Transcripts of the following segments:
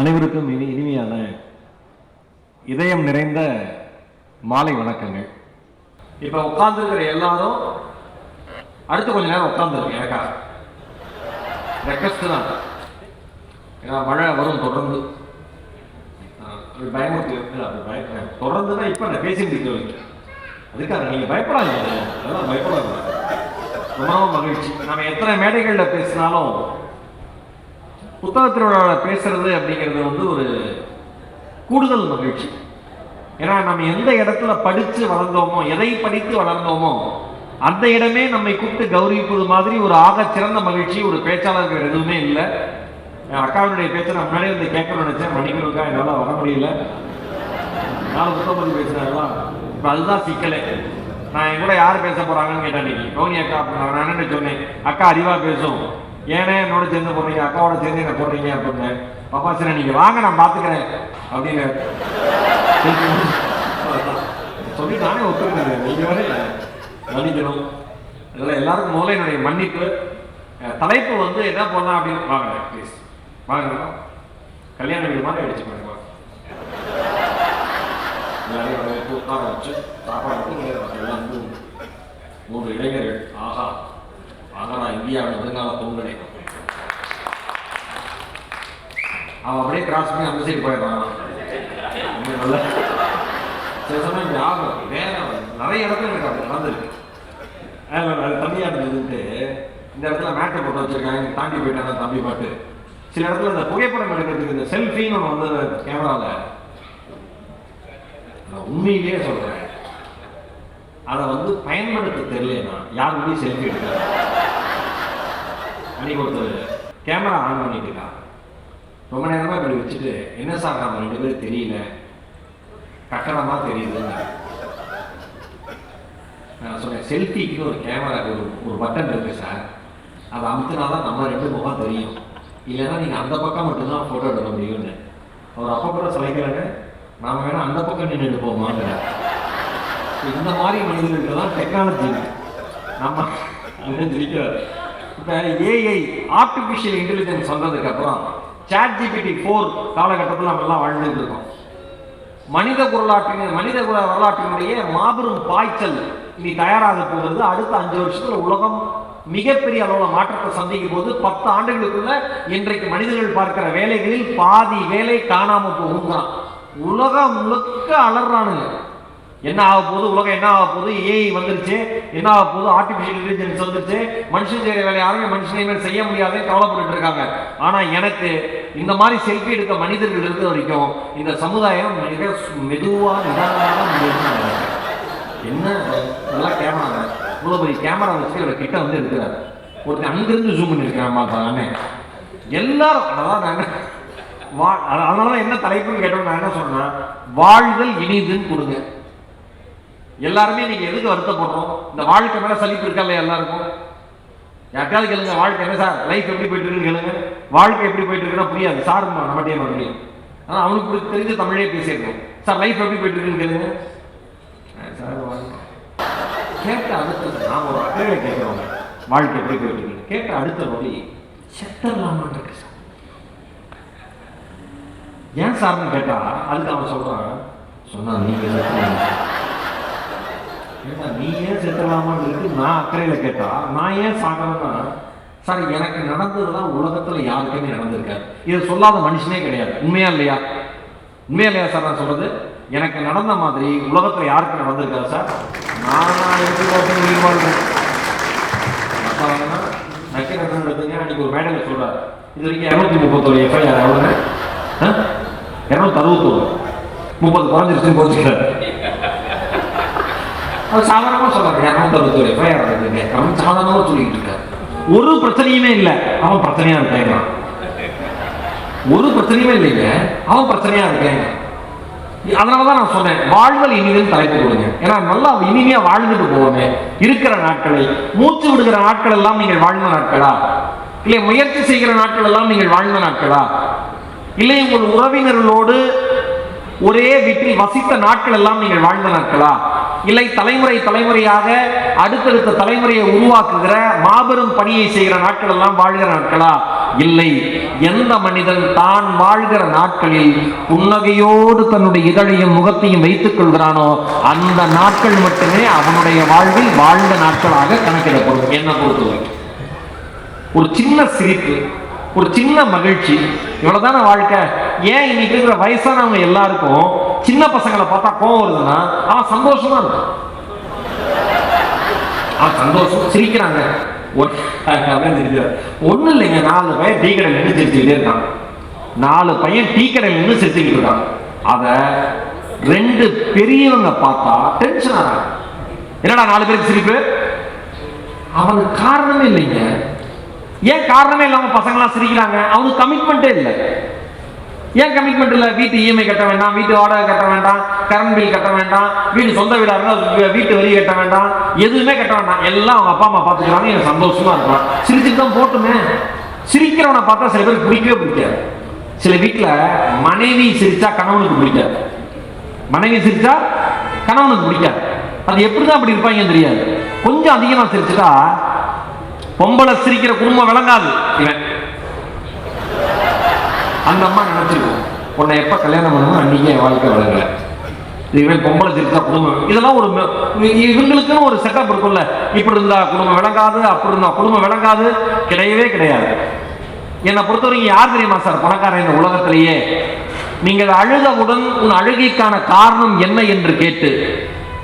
அனைவருக்கும் இனி இனிமையான இதயம் நிறைந்த மாலை வணக்கங்கள். இப்போ உட்கார்ந்துருக்கிற எல்லாரும் அடுத்து கொஞ்ச நேரம் உட்காந்துருக்கு எனக்கா ரெக்வஸ்ட் தான். ஏன்னா மழை வரும் தொடர்ந்து. பயமுறுத்தி அப்படி பய தொடர்ந்து தான் இப்போ நான் பேசிட்டு இருக்கேன். அதுக்காக நீங்கள் பயப்படாதீங்க. அதெல்லாம் பயப்படாது ரொம்ப மகிழ்ச்சி. நம்ம எத்தனை மேடைகளில் பேசினாலும் புத்தக திருவிழாவில் பேசுறது அப்படிங்கிறது வந்து ஒரு கூடுதல் மகிழ்ச்சி. ஏன்னா நம்ம எந்த இடத்துல படித்து வளர்ந்தோமோ எதை படித்து வளர்ந்தோமோ அந்த இடமே நம்மை கூப்பிட்டு கௌரவிப்பது மாதிரி ஒரு ஆக சிறந்த மகிழ்ச்சி ஒரு பேச்சாளர்கள் எதுவுமே இல்லை. என் அக்காவினுடைய பேச்சை நான் முன்னாடியே வந்து கேட்கணும்னு நினைச்சேன். மணிக்கணுக்கா என்னால் வர முடியல. நாலு புத்தகம் பேசுகிறாங்களா இப்போ அதுதான் சிக்கலே. நான் என் கூட யார் பேச போகிறாங்கன்னு கேட்டேன் இன்னைக்கு கௌனி அக்கா நான் என்ன சொன்னேன். அக்கா அறிவா பேசும். ஏனே என்னோட சேர்ந்து போடுறீங்க அக்காவோட சேர்ந்து என்ன போடுறீங்க அப்படின்னு. பாப்பா சரி நீங்க வாங்க நான் பாத்துக்கிறேன். அப்படின்னு. சொல்லி நானே ஒத்துக்கிறேன் நீங்க வேற மன்னிக்கணும். இல்லை எல்லாருக்கும் முதல்ல என்னுடைய மன்னிப்பு. தலைப்பு வந்து என்ன பண்ணலாம் அப்படின்னு வாங்க ப்ளீஸ் வாங்க கல்யாண வீடு மாதிரி அடிச்சு பாருங்க எல்லாரையும் உட்கார வச்சு சாப்பாடு மூன்று இளைஞர்கள். ஆஹா. தான் நான் இந்தியாவின் வருங்கால அவன் அப்படியே கிராஸ் பண்ணி அந்த சைடு போயிடலாம் சில சமயம் இப்படி ஆகும் வேற நிறைய இடத்துல எனக்கு அப்படி நடந்திருக்கு. அதில் அது தம்பியாக இருந்ததுன்ட்டு இந்த இடத்துல மேட்டை போட்டு வச்சிருக்காங்க தாண்டி போயிட்டாங்க தம்பி பாட்டு. சில இடத்துல இந்த புகைப்படம் எடுக்கிறதுக்கு இந்த செல்ஃபின்னு ஒன்று வந்து கேமராவில் நான் உண்மையிலேயே சொல்றேன். அதை வந்து பயன்படுத்த தெரியலனா யாருமே செல்ஃபி எடுக்கிறேன் அன்னைக்கு ஒருத்தர் கேமரா ஆன் பண்ணிட்டுருக்கான் ரொம்ப நேரமாக இப்படி வச்சுட்டு என்ன சார் நம்ம ரெண்டு பேரும் தெரியல? கட்டணமாக தெரியுதுன்னு. நான் சொன்னேன் செல்ஃபிக்கு ஒரு கேமரா ஒரு ஒரு பட்டன் இருக்குது சார். அதை அமுத்தினா தான் நம்ம ரெண்டு முகம் தெரியும். இல்லைன்னா நீங்கள் அந்த பக்கம் மட்டும்தான் ஃபோட்டோ எடுக்க முடியும்னு. அவர் அப்போ கூட சொல்லிக்கிறாங்க நாம் வேணால் அந்த பக்கம் நின்றுட்டு எடுப்போமாங்கிற இந்த மாதிரி மனிதர்களுக்கு தான் டெக்னாலஜி நம்ம அப்படின்னு சொல்லிக்கிறார்? இப்போ ஏஐ ஆர்டிஃபிஷியல் இன்டெலிஜென்ஸ் வந்ததுக்கப்புறம் சாட் ஜிபிடி ஃபோர் காலகட்டத்தில் நம்ம எல்லாம் வாழ்ந்துட்டு இருக்கோம். மனித குரலாற்றின் மனித குல வரலாற்றினுடைய மாபெரும் பாய்ச்சல் இனி தயாராக போகிறது. அடுத்த அஞ்சு வருஷத்தில் உலகம் மிகப்பெரிய அளவில் மாற்றத்தை சந்திக்கும் போது பத்து ஆண்டுகளுக்குள்ள இன்றைக்கு மனிதர்கள் பார்க்கிற வேலைகளில் பாதி வேலை காணாம போகுங்கிறான் உலகம் முழுக்க அலறானுங்க. என்ன ஆக போகுது? உலகம் என்ன ஆக போகுது? ஏஐ வந்துருச்சு. என்ன ஆக போகுது? ஆர்டிபிஷியல் இன்டெலிஜென்ஸ் வந்துருச்சு. மனுஷன் செய்கிற வேலை யாருமே மனுஷனை மேல் செய்ய முடியாதுன்னு கவலைப்பட்டு இருக்காங்க. ஆனால் எனக்கு இந்த மாதிரி செல்ஃபி எடுக்க மனிதர்கள் இருக்கிற வரைக்கும் இந்த சமுதாயம் மிக சு- நிதானமாக முன்னேறும்னு என்ன? நல்லா கேமரா இவ்வளோ பெரிய கேமரா வச்சு இவர் கிட்ட வந்து எடுக்கிறார். ஒருத்தர் அங்கிருந்து ஜூம் பண்ணிருக்கேன் அண்ணன் எல்லாரும் அதான் நான் வா அதனால என்ன தலைப்புன்னு கேட்டோம் நான் என்ன சொன்னேன் வாழ்தல் இனிதுன்னு கொடுங்க. எல்லாருமே நீங்க எதுக்கு வருத்தப்படுறோம்? இந்த வாழ்க்கை மேல சலிப்பு இருக்கா எல்லாருக்கும்? யாருக்காவது கேளுங்க வாழ்க்கை என்ன சார்? லைஃப் எப்படி போயிட்டு இருக்குன்னு கேளுங்க. வாழ்க்கை எப்படி போயிட்டு இருக்குன்னா புரியாது. சார் நம்மகிட்டே மறுபடியும் ஆனால் அவனுக்கு புரி- தெரிஞ்ச தமிழே பேசியிருக்கோம். சார் லைஃப் எப்படி போயிட்டு இருக்குன்னு கேளுங்க சார் கேட்ட அடுத்த நான் ஒரு அக்கறையை கேட்கிறோம் வாழ்க்கை எப்படி போயிட்டு இருக்கு கேட்ட அடுத்த வழி செத்தரலாமான் இருக்கு சார். ஏன் சார்னு கேட்டா அதுக்கு அவன் சொல்றான் சொன்னா நீங்க நீ ஏன் செத்துடலாமான்னு சொல்லிட்டு நான் அக்கறையில் கேட்டா நான் ஏன் சாகணும்னா சார் எனக்கு நடந்ததுதான் உலகத்தில் யாருக்குமே நடந்திருக்காரு இதை சொல்லாத மனுஷனே கிடையாது. உண்மையா இல்லையா? உண்மையா இல்லையா சார் நான் சொல்றது? எனக்கு நடந்த மாதிரி உலகத்தில் யாருக்கு நடந்திருக்காரு சார். நான் எப்படி உயிர் வாழ்றேன் அப்ப வேணா நக்கீரன் அன்னைக்கு ஒரு மேடையில் சொல்றாரு. இது வரைக்கும் இரநூத்தி முப்பத்தொரு எஃப்ஐஆர் எவ்வளோ இரநூத்தி அறுபத்தோரு முப்பது குறைஞ்சிருச்சுன்னு போச்சுக்கிறாரு அது சாதாரணமாக சொல்றாரு இரநூத்தி அறுபத்தோரு எஃப்ஐஆர் இருக்குங்க அவன் சாதாரணமாக சொல்லிட்டு இருக்காரு. ஒரு பிரச்சனையுமே இல்லை. அவன் பிரச்சனையா இருக்காங்க ஒரு பிரச்சனையுமே இல்லைங்க அவன் பிரச்சனையா இருக்காங்க அதனாலதான் நான் சொன்னேன் வாழ்வல் இனிமேல் தலைப்பு கொடுங்க. ஏன்னா நல்லா இனிமையா வாழ்ந்துட்டு போவோமே. இருக்கிற நாட்களை மூச்சு விடுகிற நாட்கள் எல்லாம் நீங்கள் வாழ்ந்த நாட்களா? இல்லை முயற்சி செய்கிற நாட்கள் எல்லாம் நீங்கள் வாழ்ந்த நாட்களா? இல்லை உங்கள் உறவினர்களோடு ஒரே வீட்டில் வசித்த நாட்கள் எல்லாம் நீங்கள் வாழ்ந்த நாட்களா? இல்லை தலைமுறை தலைமுறையாக அடுத்தடுத்த தலைமுறையை உருவாக்குகிற மாபெரும் பணியை செய்கிற நாட்கள் எல்லாம் வாழ்கிற நாட்களா? இல்லை. எந்த மனிதன் தான் வாழ்கிற நாட்களில் புன்னகையோடு தன்னுடைய இதழையும் முகத்தையும் வைத்துக் கொள்கிறானோ அந்த நாட்கள் மட்டுமே அவனுடைய வாழ்வில் வாழ்ந்த நாட்களாக கணக்கிடப்படும். என்ன பொறுத்தவரை. ஒரு சின்ன சிரிப்பு ஒரு சின்ன மகிழ்ச்சி இவ்வளவுதான வாழ்க்கை? ஏன் இன்னைக்கு இருக்கிற வயசானவங்க எல்லாருக்கும் சின்ன பசங்களை பார்த்தா கோவம் வருதுன்னா அவன் சந்தோஷமா இருக்கும் அவன் சந்தோஷம். சிரிக்கிறாங்க. ஒன்றும் இல்லைங்க நாலு பையன் டீ கடையில் நின்று சிரிச்சுக்கிட்டே இருக்காங்க நாலு பையன் டீ கடையில் நின்று சிரிச்சுக்கிட்டு இருக்கான். அதை ரெண்டு பெரியவங்க பார்த்தா டென்ஷன் ஆகிறாங்க என்னடா நாலு பேருக்கு சிரிப்பு? அவனுக்கு காரணமே இல்லைங்க. ஏன் காரணமே இல்லாம பசங்களாம் சிரிக்கிறாங்க? அவனுக்கு கமிட்மெண்ட்டே இல்லை. ஏன் கமிட்மெண்ட் இல்லை? வீட்டு இஎம்ஐ கட்ட வேண்டாம் வீட்டு வாடகை கட்ட வேண்டாம் கரண்ட் பில் கட்ட வேண்டாம் வீடு சொந்த வீடாக இருந்தால் வீட்டு வரி கட்ட வேண்டாம் எதுவுமே கட்ட வேண்டாம். எல்லாம் அவங்க அப்பா அம்மா பார்த்துக்கிறாங்க எனக்கு சந்தோஷமா இருக்கலாம் சிரிச்சுட்டு தான் போட்டுமே. சிரிக்கிறவனை பார்த்தா சில பேருக்கு பிடிக்கவே பிடிக்காது. சில வீட்டில் மனைவி சிரிச்சா கணவனுக்கு பிடிக்காது. மனைவி சிரிச்சா கணவனுக்கு பிடிக்காது. அது எப்படி தான் அப்படி இருப்பாங்கன்னு தெரியாது. கொஞ்சம் அதிகமாக சிரிச்சுட்டா பொம்பளை சிரிக்கிற குடும்பம் விளங்காது இவன். அந்த அம்மா நினைச்சிருக்கும் உன்னை எப்ப கல்யாணம் பண்ணணும் அன்னைக்கு என் வாழ்க்கை விளங்கல இவன் பொம்பளை சிரிச்சா குடும்பம். இதெல்லாம் ஒரு இவங்களுக்குன்னு ஒரு செட்டப் இருக்கும்ல. இப்படி இருந்தா குடும்பம் விளங்காது அப்படி இருந்தா குடும்பம் விளங்காது. கிடையவே கிடையாது. என்னை பொறுத்தவரைக்கும் யார் தெரியுமா சார் பணக்காரன் இந்த உலகத்திலேயே? நீங்கள் அழுதவுடன் உன் அழுகைக்கான காரணம் என்ன என்று கேட்டு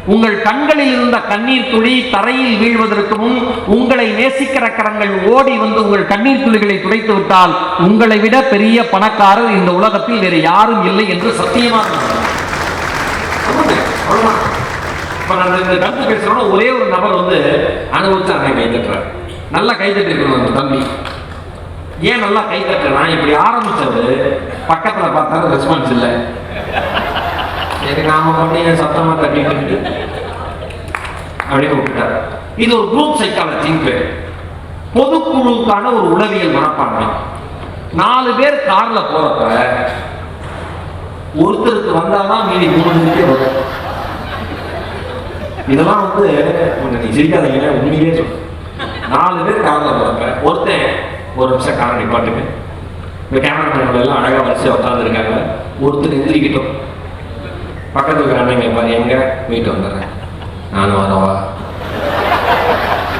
உங்கள் கண்களில் இருந்த கண்ணீர் துளி தரையில் வீழ்வதற்கு முன் உங்களை நேசிக்கிற கரங்கள் ஓடி வந்து உங்கள் கண்ணீர் துளிகளை துடைத்து விட்டால் உங்களை விட பெரிய பணக்காரர் இந்த உலகத்தில் வேறு யாரும் இல்லை என்று சத்தியமாக இந்த ஒரே ஒரு நபர் வந்து அனுபவிச்சு கை தட்டுறாரு நல்லா கை தட்டிருக்கணும் அந்த தம்பி. ஏன் நல்லா கை தட்டுறேன் இப்படி ஆரம்பிச்சது பக்கத்துல பார்த்தா ரெஸ்பான்ஸ் இல்லை. சரி நாம பண்ணி சத்தமா தட்டிட்டு அப்படின்னு விட்டுட்டாரு இது ஒரு குரூப் சைக்காலஜின்னு பேர். பொதுக்குழுக்கான ஒரு உளவியல் மனப்பான்மை. நாலு பேர் கார்ல போறப்ப ஒருத்தருக்கு வந்தாதான் மீதி மூணு வரும். இதெல்லாம் வந்து கொஞ்சம் நீ சிரிக்காதீங்க உண்மையிலே சொல்லு நாலு பேர் கார்ல போறப்ப ஒருத்தன் ஒரு நிமிஷம் காரை நிப்பாட்டுங்க இந்த கேமரா எல்லாம் அழகா வரிசையா உட்காந்துருக்காங்க ஒருத்தர் எந்திரிக்கிட்டோம். பக்கத்துல இருக்கிற அண்ணங்க பாரு எங்க? வீட்டு வந்துடுறேன். நானும் வரவா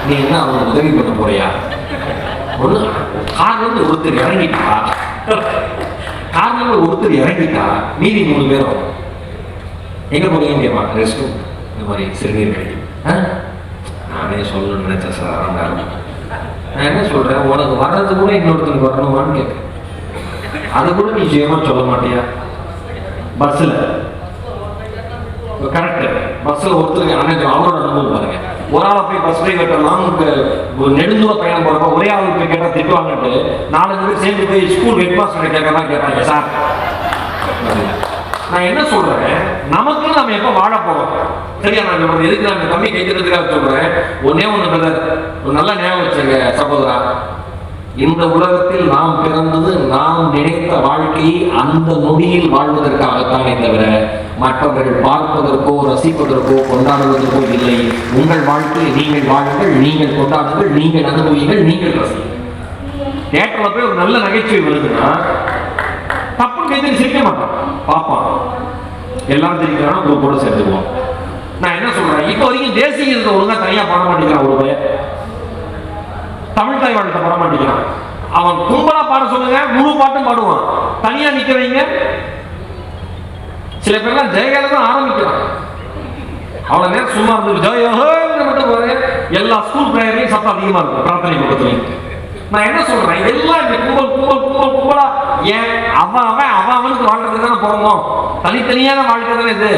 நீ என்ன அவனுக்கு உதவி பண்ண போறியா? ஒண்ணு கார்ல ஒருத்தர் இறங்கிட்டா? கார்ல ஒருத்தர் இறங்கிட்டா? மீதி மூணு பேரும் எங்க போறீங்கன்னு கேட்பாங்க ரெஸ்ட் ரூம். இந்த மாதிரி சிறுநீர் கழிக்கும் ஆ? நானே சொல்லணும்னு நினைச்சேன் சார். இருந்தாலும் நான் என்ன சொல்றேன்? உனக்கு வர்றது கூட இன்னொருத்தருக்கு வரணுமான்னு கேட்க அது கூட நீ சுயமா சொல்ல மாட்டியா? பஸ்ஸில். கரெக்டு பஸ்ஸில் ஒருத்தருக்கு அண்ணன் அவரோட அனுபவம் பாருங்க. ஒரு ஆளை போய் பஸ் டிரைவர்கிட்ட லாங்குக்கு ஒரு நெடுந்தூர பயணம் போறப்ப ஒரே ஆள் போய் கேட்டால் திட்டுவாங்கட்டு நாலஞ்சு பேர் சேர்ந்து போய் ஸ்கூல் ஹெட் மாஸ்டர் கேட்கலாம் கேட்பாங்க சார் நான் என்ன சொல்றேன்? நமக்கு நம்ம எப்போ வாழ போறோம்? சரியா நான் நம்ம எதுக்கு நான் கம்மி தம்பி சொல்றேன்? ஒன்னே ஒன்று பிரதர் ஒரு நல்ல ஞாபகம் வச்சுங்க சகோதரா. இந்த உலகத்தில் நாம் பிறந்தது நாம் நினைத்த வாழ்க்கையை அந்த நொடியில் வாழ்வதற்காகத்தானே தவிர மற்றவர்கள் பார்ப்பதற்கோ ரசிப்பதற்கோ கொண்டாடுவதற்கோ இல்லை. உங்கள் வாழ்க்கையை நீங்கள் வாழுங்கள் நீங்கள் கொண்டாடுங்கள் நீங்கள் அனுபவியுங்கள் நீங்கள் ரசிங்கள் தேட்டரில் போய் ஒரு நல்ல நகைச்சுவை வருதுன்னா தப்பு கைது சிரிக்க மாட்டான். பார்ப்பான். எல்லாரும் தெரிஞ்சுக்கிறான் கூட சேர்ந்துக்குவோம் நான் என்ன சொல்றேன்? இப்போ வரைக்கும் தேசிய ஒழுங்காக தனியாக பண்ண மாட்டேங்கிறான் ஒரு பையன். தமிழ் தலைவன்கிட்ட பாட மாட்டேங்கிறான். அவன் கும்பலா பாட சொல்லுங்க முழு பாட்டும் பாடுவான். தனியா நிக்க வைங்க. சில பேர்லாம் ஜெயகால ஆரம்பிக்கிறான். அவ்வளவு நேரம் சும்மா இருந்து ஜெயஹோன்னு மட்டும் எல்லா ஸ்கூல் பிரேயர்லையும் சத்தம் அதிகமா இருக்கும் பிரார்த்தனை பக்கத்துலயும் நான் என்ன சொல்றேன்? எல்லாம் இந்த கும்பல் கும்பல் கும்பல் கும்பலா? ஏன்? அவன் அவன் அவன் அவனுக்கு வாழ்றது தானே பிறந்தோம் தனித்தனியான வாழ்க்கை தானே இது?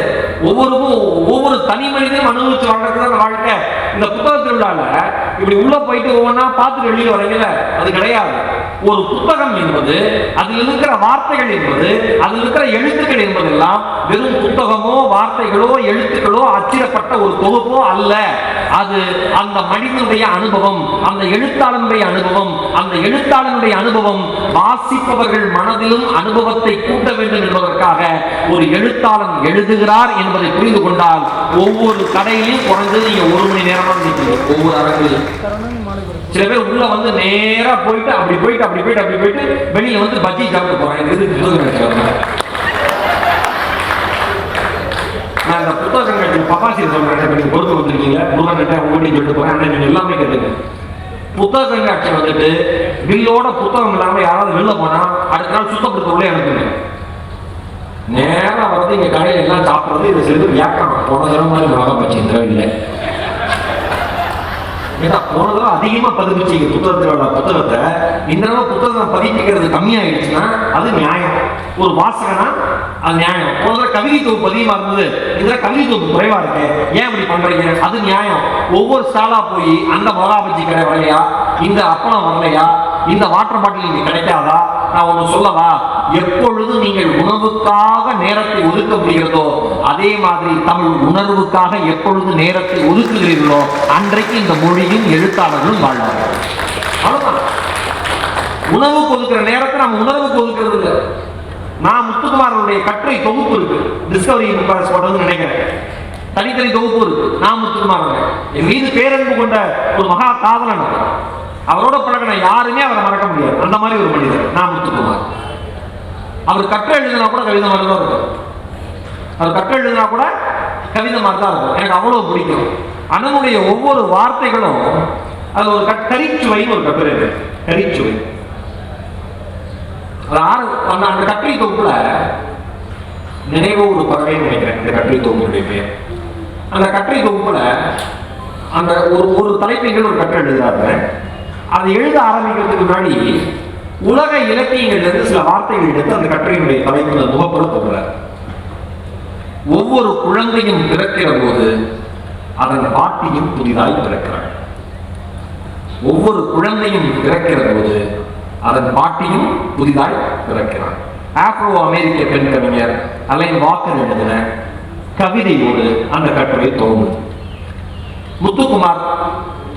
ஒவ்வொருக்கும் ஒவ்வொரு தனி மனிதனும் அனுபவிச்சு வாழ்றது தானே வாழ்க்கை? இந்த புத்தக உள்ளால இப்படி உள்ள போயிட்டு ஒவ்வொன்றா பார்த்துட்டு வெளியே வரீங்கல்ல அது கிடையாது. ஒரு புத்தகம் என்பது அதில் இருக்கிற வார்த்தைகள் என்பது அதில் இருக்கிற எழுத்துக்கள் என்பதெல்லாம் வெறும் புத்தகமோ வார்த்தைகளோ எழுத்துக்களோ அச்சிடப்பட்ட ஒரு தொகுப்போ அல்ல. அது அந்த மனிதனுடைய அனுபவம் அந்த எழுத்தாளனுடைய அனுபவம் அந்த எழுத்தாளனுடைய அனுபவம் வாசிப்பவர்கள் மனதிலும் அனுபவத்தை கூட்ட வேண்டும் என்பதற்காக ஒரு எழுத்தாளன் எழுதுகிறார் என்பதை புரிந்து கொண்டால் ஒவ்வொரு கடையிலையும் குறைஞ்சது நீங்க ஒரு மணி நேரமாக நிற்கிறீங்க ஒவ்வொரு அரங்கிலும். சில பேர் உள்ள வந்து நேரா போயிட்டு அப்படி போயிட்டு அப்படி போயிட்டு அப்படி போயிட்டு வெளியில வந்து பஜ்ஜி சாப்பிட்டு போறாங்க. இது புத்தகம் கிடைக்கிறவங்க நான் இந்த புத்தக பப்பாசி சொல்றேன் இப்ப நீங்க பொறுத்து வந்திருக்கீங்க. முருகன் கிட்ட உங்கள்கிட்ட சொல்லிட்டு போறேன். அண்ணன் நீங்க எல்லாமே கேட்டுங்க புத்தக கண்காட்சி வந்துட்டு பில்லோட புத்தகம் இல்லாம யாராவது வெளில போனா அடுத்த நாள் சுத்தப்படுத்த அனுப்புங்க. நேரா வந்து இங்க கடையில எல்லாம் சாப்பிட்றது இது சிறிது வியாக்கணம் போன தடவை மாதிரி உலகம் வச்சு இல்லை போன தடவை அதிகமாக பதிப்பிச்சீங்க புத்தகத்தில் உள்ள புத்தகத்தை. இந்த தடவை புத்தகம் பதிப்பிக்கிறது கம்மியாயிடுச்சுன்னா அது நியாயம். ஒரு வாசகனா அது நியாயம். போன தடவை கவிதை தொகுப்பு அதிகமாக இருந்தது. இந்த கவிதை தொகுப்பு குறைவாக இருக்கு. ஏன் இப்படி பண்ணுறீங்க அது நியாயம். ஒவ்வொரு ஸ்டாலாக போய் அந்த மிளகா கடை வரலையா? இந்த அப்பளம் வரலையா? இந்த வாட்டர் பாட்டில் கிடைக்காதா? நான் ஒண்ணு சொல்லவா? எப்பொழுது நீங்கள் உணவுக்காக நேரத்தை ஒதுக்க முடிகிறதோ அதே மாதிரி தமிழ் உணர்வுக்காக எப்பொழுது நேரத்தை ஒதுக்குகிறீர்களோ அன்றைக்கு இந்த மொழியும் எழுத்தாளர்களும் வாழ்வார்கள். அவ்வளவுதான். உணவுக்கு ஒதுக்குற நேரத்தை நம்ம உணர்வுக்கு ஒதுக்குறது இல்லை. நான் முத்துக்குமாரனுடைய கட்டுரை தொகுப்பு இருக்கு. டிஸ்கவரி புக்காஸ் நினைக்கிறேன். தனித்தனி தொகுப்பு இருக்கு. நான் முத்துக்குமாரன் என் மீது பேரன்பு கொண்ட ஒரு மகா காதலன் அவரோட பழகின யாருமே அவரை மறக்க முடியாது. அந்த மாதிரி ஒரு மனிதர் நான் முத்துக்குமார் அவர் கட்டுரை எழுதினா கூட கவிதை மாதிரி தான் இருக்கும். அவர் கட்டுரை எழுதினா கூட கவிதை மாதிரி தான் இருக்கும். எனக்கு அவ்வளவு பிடிக்கும். அண்ணனுடைய ஒவ்வொரு வார்த்தைகளும் அது ஒரு கட்- கரிச்சுவைன்னு ஒரு கட்டுரை இருக்கு கரிச்சுவை. அது ஆறு அந்த அந்த கட்டுரை தொகுப்புல நினைவு ஒரு பறவைன்னு நினைக்கிறேன். இந்த கட்டுரை தொகுப்புடைய பெயர். அந்த கட்டுரை தொகுப்புல அந்த ஒரு ஒரு தலைப்பின் ஒரு கட்டுரை எழுதுறாரு. அதை எழுத ஆரம்பிக்கிறதுக்கு முன்னாடி உலக இலக்கியங்கள்ல இருந்து சில வார்த்தைகள் எடுத்து அந்த கட்டுரையினுடைய தலைப்புல முகப்புற போகிறார். ஒவ்வொரு குழந்தையும் பிறக்கிற போது அதன் பாட்டியும் புதிதாய் பிறக்கிறாள். ஒவ்வொரு குழந்தையும் பிறக்கிற போது அதன் பாட்டியும் புதிதாய் பிறக்கிறான் ஆப்ரோ அமெரிக்க பெண் கவிஞர் அலைன் வாக்கர் எழுதின கவிதையோடு அந்த கட்டுரை தோன்றும் முத்துக்குமார்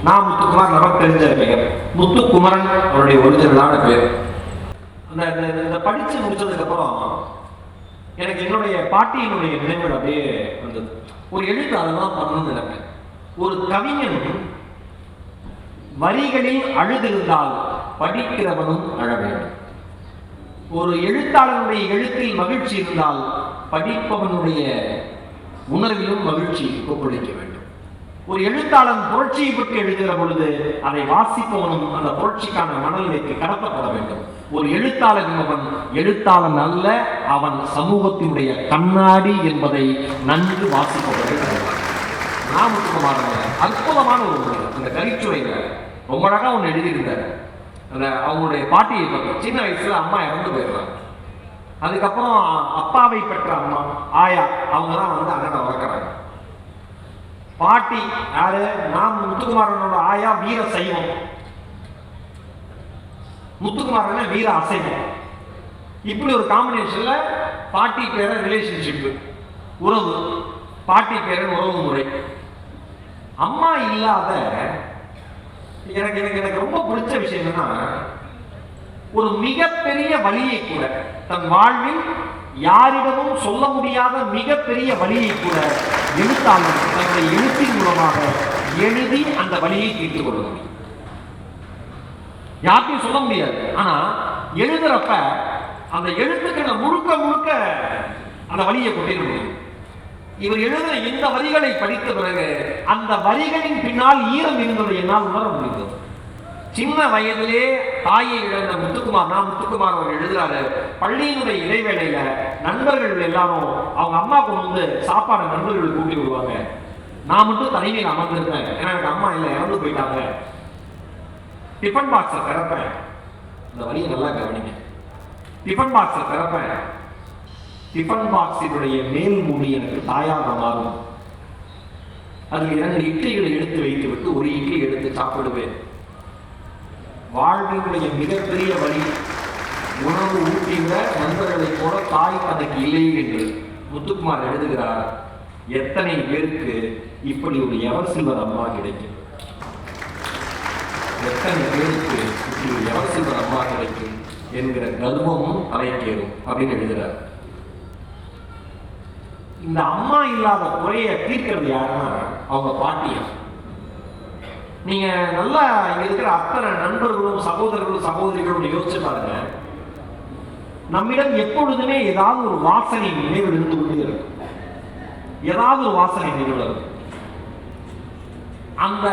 நான் முத்துக்குமார் நமக்கு தெரிஞ்ச பெயர் முத்துக்குமரன் அவருடைய ஒரிஜினலான பேர். அந்த இந்த- இந்த படிச்சு முடிச்சதுக்கு அப்புறம் எனக்கு என்னுடைய பாட்டியினுடைய நினைவுகள் அப்படியே வந்தது. ஒரு எழுத்து அதெல்லாம் பண்ணணும்னு நினைப்பேன். ஒரு கவிஞன் வரிகளில் அழுதிருந்தால் படிக்கிறவனும் அழ வேண்டும். ஒரு எழுத்தாளனுடைய எழுத்தில் மகிழ்ச்சி இருந்தால் படிப்பவனுடைய உணர்விலும் மகிழ்ச்சி கொப்பளிக்க வேண்டும். ஒரு எழுத்தாளன் புரட்சியை பற்றி எழுதுகிற பொழுது அதை வாசிப்பவனும் அந்த புரட்சிக்கான மனநிலைக்கு கடத்தப்பட வேண்டும். ஒரு எழுத்தாளன் என்பவன் எழுத்தாளன் அல்ல அவன் சமூகத்தினுடைய கண்ணாடி என்பதை நன்கு வாசிப்பவர்கள் அறிவார்கள். அற்புதமான ஒரு அந்த கரிச்சுவையில ரொம்ப அழகா ஒன்று எழுதியிருந்தார். அந்த அவங்களுடைய பாட்டியை பற்றி சின்ன வயசுல அம்மா இறந்து போயிடுறாங்க. அதுக்கப்புறம் அப்பாவை பெற்ற அம்மா ஆயா அவங்க தான் வந்து அண்ணனை வளர்க்குறாங்க. பாட்டி யாரு? நாம் முத்துக்குமாரனோட ஆயா வீர சைவம். முத்துக்குமாரன் வீர அசைவம். இப்படி ஒரு காம்பினேஷன்ல பாட்டி பேர ரிலேஷன்ஷிப்பு உறவு. பாட்டி பேரன் உறவு முறை. அம்மா இல்லாத எனக்கு எனக்கு எனக்கு ரொம்ப பிடிச்ச விஷயம் என்னன்னா ஒரு மிகப்பெரிய வழியை கூட தன் வாழ்வில் யாரிடமும் சொல்ல முடியாத மிகப்பெரிய வழியை கூட எழுத்தாளர் தன்னுடைய எழுத்தின் மூலமாக எழுதி அந்த வழியை தீர்த்து கொள்ளணும் முடியும் யார்ட்டையும் சொல்ல முடியாது. ஆனா எழுதுறப்ப அந்த எழுத்துக்களை முழுக்க முழுக்க அந்த வழியை கொண்டிட முடியும் இவர் எழுதின இந்த வரிகளை படித்த பிறகு அந்த வரிகளின் பின்னால் ஈரம் இருந்ததை என்னால் உணர முடிந்தது. சின்ன வயதிலே தாயை இழந்த முத்துக்குமார் நான் முத்துக்குமார் அவர் எழுதுறாரு பள்ளியினுடைய இடைவேளையில நண்பர்கள் எல்லாரும் அவங்க அம்மா கொண்டு வந்து சாப்பாடு நண்பர்கள் கூட்டி விடுவாங்க. நான் மட்டும் தனிமையில் அமர்ந்திருக்கேன் ஏன்னா எனக்கு அம்மா இல்லை இறந்து போயிட்டாங்க. டிஃபன் பாக்ஸை திறப்பேன். இந்த வழியை நல்லா கவனிங்க. டிஃபன் பாக்ஸை திறப்பேன். டிஃபன் பாக்ஸினுடைய மேல் மூடி எனக்கு தாயாக மாறும். அதில் இரண்டு இட்லிகளை எடுத்து வைத்து விட்டு ஒரு இட்லி எடுத்து சாப்பிடுவேன். வாழ்வினுடைய மிகப்பெரிய வழி உணவு ஊட்டியுள்ள நண்பர்களை போல தாய் தனக்கு இல்லை என்று முத்துக்குமார் எழுதுகிறார் எத்தனை பேருக்கு இப்படி ஒரு எவர் சில்வர் அம்மா கிடைக்கும்? எத்தனை பேருக்கு இப்படி ஒரு எவர் சில்வர் அம்மா கிடைக்கும்? என்கிற கர்வமும் தலைக்கேறும் அப்படின்னு எழுதுறார். இந்த அம்மா இல்லாத குறைய தீர்க்கிறது யாருன்னா அவங்க பாட்டியம் நீங்க நல்லா இங்க இருக்கிற அத்தனை நண்பர்களும் சகோதரர்களும் சகோதரிகளும் யோசிச்சு பாருங்க. நம்மிடம் எப்பொழுதுமே ஏதாவது ஒரு வாசனை நினைவில் இருந்து கொண்டே இருக்கும். ஏதாவது ஒரு வாசனை நினைவில் இருக்கும் அந்த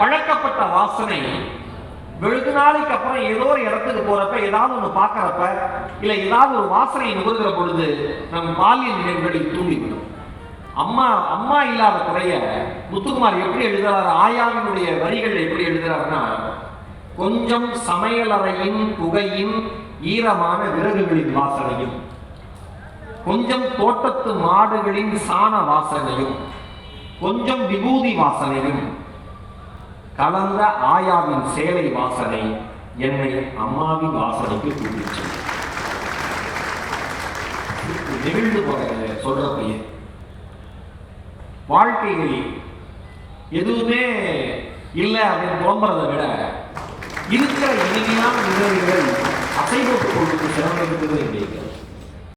பழக்கப்பட்ட வாசனை வெகு நாளைக்கு அப்புறம் ஏதோ ஒரு இடத்துக்கு போறப்ப ஏதாவது ஒன்று பார்க்கறப்ப இல்லை ஏதாவது ஒரு வாசனை நுகர்கிற பொழுது நம் பாலியல் நினைவுகளை தூண்டிவிடும். அம்மா அம்மா இல்லாத குறைய முத்துக்குமார் எப்படி எழுதுறாரு? ஆயாவினுடைய வரிகள் எப்படி எழுதுறாருன்னா கொஞ்சம் சமையலறையின் புகையின் ஈரமான விறகுகளின் வாசனையும் கொஞ்சம் தோட்டத்து மாடுகளின் சாண வாசனையும் கொஞ்சம் விபூதி வாசனையும் கலந்த ஆயாவின் சேலை வாசனை என்னை அம்மாவின் வாசனைக்கு கூட்டிச்சு நெகிழ்ந்து போற சொல்ற பையன். வாழ்க்கையில் எதுவுமே இல்லை அப்படின்னு புலம்புறதை விட இருக்கிற இனிமையான நிகழ்வுகள் அசைவத்து கொண்டு சிறந்திருக்கிறது என்று